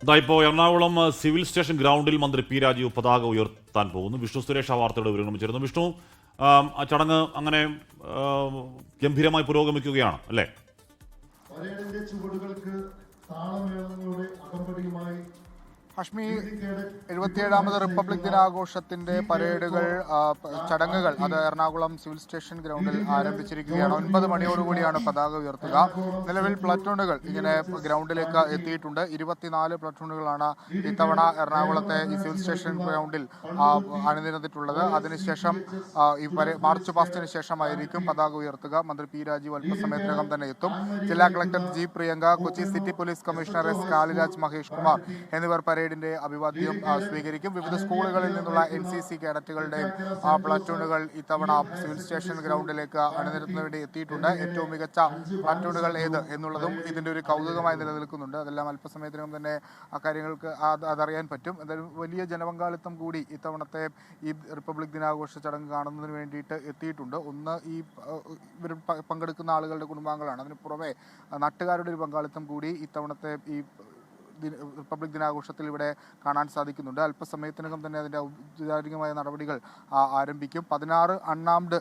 ഇതാ ഇപ്പോൾ Ernakulam civil station ഗ്രൗണ്ടിൽ മന്ത്രി പി രാജീവ് പതാക ഉയർത്താൻ പോകുന്നു. വിഷ്ണു സുരേഷ് ആ വാർത്തയുടെ വിവരങ്ങൾ ചേരുന്നു വിഷ്ണു ആ ചടങ്ങ് അങ്ങനെ ഗംഭീരമായി പുരോഗമിക്കുകയാണ് അല്ലേ? ചുവടുകൾക്ക് താളമേളങ്ങളുടെ ഹഷ്മി എഴുപത്തിയേഴാമത് റിപ്പബ്ലിക് ദിനാഘോഷത്തിന്റെ പരേഡുകൾ ചടങ്ങുകൾ. അത് എറണാകുളം സിവിൽ സ്റ്റേഷൻ ഗ്രൗണ്ടിൽ ആരംഭിച്ചിരിക്കുകയാണ്. ഒൻപത് മണിയോടുകൂടിയാണ് പതാക ഉയർത്തുക. നിലവിൽ പ്ലറ്റൂണുകൾ ഇങ്ങനെ ഗ്രൗണ്ടിലേക്ക് എത്തിയിട്ടുണ്ട്. ഇരുപത്തിനാല് പ്ലറ്റൂണുകളാണ് ഇത്തവണ എറണാകുളത്തെ ഈ സിവിൽ സ്റ്റേഷൻ ഗ്രൗണ്ടിൽ അണിനിരന്നിട്ടുള്ളത്. അതിനുശേഷം ഈ മാർച്ച് പാസ്റ്റിന് ശേഷമായിരിക്കും പതാക ഉയർത്തുക. മന്ത്രി പി രാജീവ് അല്പസമയത്തിനകം തന്നെ എത്തും. ജില്ലാ collector G Priyanka Kochi city police commissioner S Kaliraj Mahesh Kumar എന്നിവർ പരേഡിന്റെ അഭിവാദ്യം സ്വീകരിക്കും. വിവിധ സ്കൂളുകളിൽ നിന്നുള്ള എൻ സി സി കേഡറ്റുകളുടെയും ആ, പ്ലാറ്റൂണുകൾ ഇത്തവണ സിവിൽ സ്റ്റേഷൻ ഗ്രൗണ്ടിലേക്ക് അണിനിരത്തുന്നതിന് വേണ്ടി എത്തിയിട്ടുണ്ട്. ഏറ്റവും മികച്ച പ്ലാറ്റൂണുകൾ ഏത് എന്നുള്ളതും ഇതിന്റെ ഒരു കൗതുകമായി നിലനിൽക്കുന്നുണ്ട്. അതെല്ലാം അല്പസമയത്തിനകം തന്നെ അക്കാര്യങ്ങൾക്ക് കാര്യങ്ങൾക്ക് അതറിയാൻ പറ്റും. എന്തായാലും വലിയ ജനപങ്കാളിത്തം കൂടി ഇത്തവണത്തെ ഈ റിപ്പബ്ലിക് ദിനാഘോഷ ചടങ്ങ് കാണുന്നതിന് വേണ്ടിയിട്ട് എത്തിയിട്ടുണ്ട്. ഒന്ന് ഈ ഇവർ പങ്കെടുക്കുന്ന ആളുകളുടെ കുടുംബാംഗങ്ങളാണ്. അതിന് പുറമെ നാട്ടുകാരുടെ ഒരു പങ്കാളിത്തം കൂടി ഇത്തവണത്തെ ഈ റിപ്പബ്ലിക് ദിനാഘോഷത്തിൽ ഇവിടെ കാണാൻ സാധിക്കുന്നുണ്ട്. അല്പസമയത്തിനകം തന്നെ അതിന്റെ ഔപചാരികമായ നടപടികൾ ആരംഭിക്കും. പതിനാറ് അൺആംഡ്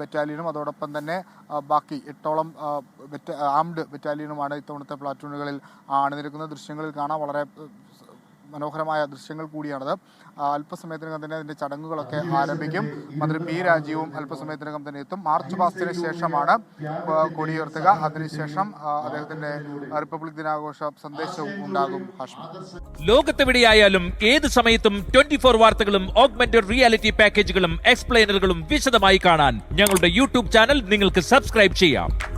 ബറ്റാലിയനും അതോടൊപ്പം തന്നെ ബാക്കി എട്ടോളം ആംഡ് ബറ്റാലിയനുമാണ് ഇത്തവണത്തെ പ്ലാറ്റൂണുകളിൽ അണിനിരക്കുന്ന ദൃശ്യങ്ങളിൽ കാണാൻ വളരെ മനോഹരമായ ദൃശ്യങ്ങൾ കൂടിയാണത്. അല്പസമയത്തിനകം തന്നെ അതിന്റെ ചടങ്ങുകളൊക്കെ ആരംഭിക്കും. മന്ത്രി പി രാജീവും അല്പസമയത്തിനകം തന്നെ എത്തും. മാർച്ച് മാസത്തിന് ശേഷമാണ് കൊടിയുയർത്തുക. അതിനുശേഷം അദ്ദേഹത്തിന്റെ റിപ്പബ്ലിക് ദിനാഘോഷ സന്ദേശവും ഉണ്ടാകും. ലോകത്തെവിടെയായാലും ഏത് സമയത്തും ട്വന്റി ഫോർ വാർത്തകളും ഓഗ്മെന്റഡ് റിയാലിറ്റി പാക്കേജുകളും എക്സ്പ്ലെയിനറുകളും വിശദമായി കാണാൻ ഞങ്ങളുടെ യൂട്യൂബ് ചാനൽ നിങ്ങൾക്ക് സബ്സ്ക്രൈബ് ചെയ്യാം.